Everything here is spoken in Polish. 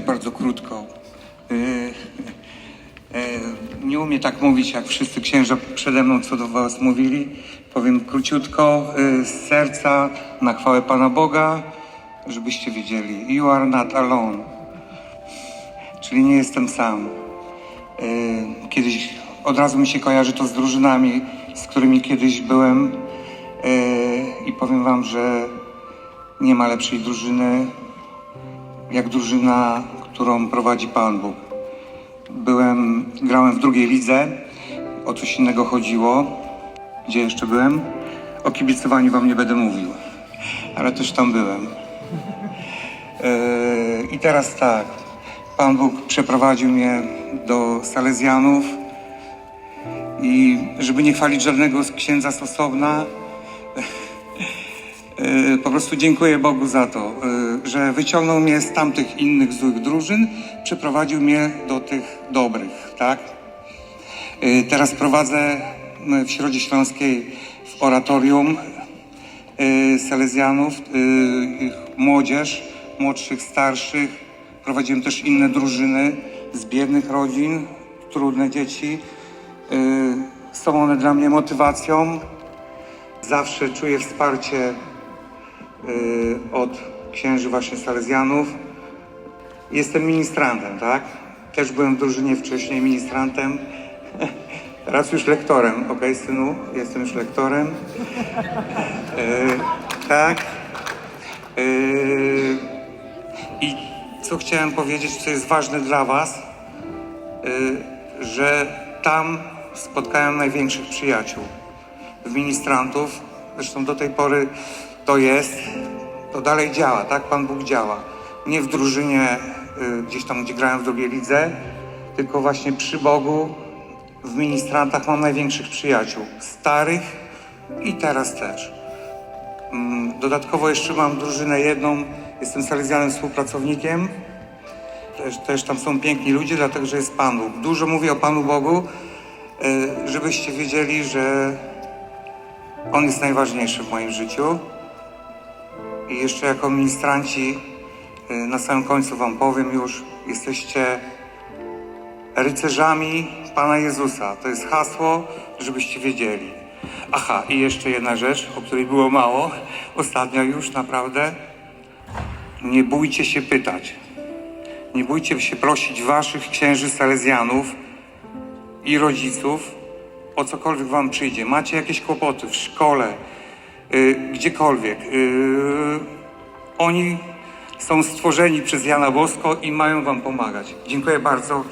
bardzo krótko. Yy, yy, nie umiem tak mówić, jak wszyscy księża przede mną, co do was mówili. Powiem króciutko, yy, z serca, na chwałę Pana Boga, żebyście wiedzieli. You are not alone. Czyli nie jestem sam. Kiedyś od razu mi się kojarzy to z drużynami, z którymi kiedyś byłem. I powiem wam, że nie ma lepszej drużyny jak drużyna, którą prowadzi Pan Bóg. Byłem, grałem w drugiej lidze, o coś innego chodziło. Gdzie jeszcze byłem? O kibicowaniu wam nie będę mówił, ale też tam byłem. Yy, I teraz tak, Pan Bóg przeprowadził mnie do Salezjanów i żeby nie chwalić żadnego księdza z osobna, Po prostu dziękuję Bogu za to, yy, że wyciągnął mnie z tamtych innych złych drużyn, przeprowadził mnie do tych dobrych, tak? Yy, Teraz prowadzę w Środzie Śląskiej w oratorium Salezjanów, yy, młodzież, młodszych, starszych. Prowadziłem też inne drużyny z biednych rodzin, trudne dzieci. Są one dla mnie motywacją. Zawsze czuję wsparcie y, od księży właśnie Salezjanów. Jestem ministrantem, tak? Też byłem w drużynie wcześniej ministrantem. Teraz już lektorem, ok, synu? Jestem już lektorem. Y, tak. Y, I co chciałem powiedzieć, co jest ważne dla Was, y, że tam spotkałem największych przyjaciół ministrantów. Zresztą do tej pory to jest, to dalej działa, tak? Pan Bóg działa. Nie w drużynie y, gdzieś tam, gdzie grałem w drugiej lidze, tylko właśnie przy Bogu w ministrantach mam największych przyjaciół. Starych i teraz też. Mm, Dodatkowo jeszcze mam drużynę jedną, jestem salezjanym współpracownikiem. Też, też tam są piękni ludzie, dlatego że jest Pan Bóg. Dużo mówię o Panu Bogu, y, żebyście wiedzieli, że on jest najważniejszy w moim życiu. I jeszcze jako ministranci y, na samym końcu Wam powiem już, jesteście rycerzami Pana Jezusa. To jest hasło, żebyście wiedzieli. Aha, i jeszcze jedna rzecz, o której było mało, ostatnio już naprawdę. Nie bójcie się pytać. Nie bójcie się prosić Waszych księży salezjanów i rodziców o cokolwiek wam przyjdzie. Macie jakieś kłopoty w szkole, gdziekolwiek. y, oni są stworzeni przez Jana Bosko i mają wam pomagać. Dziękuję bardzo.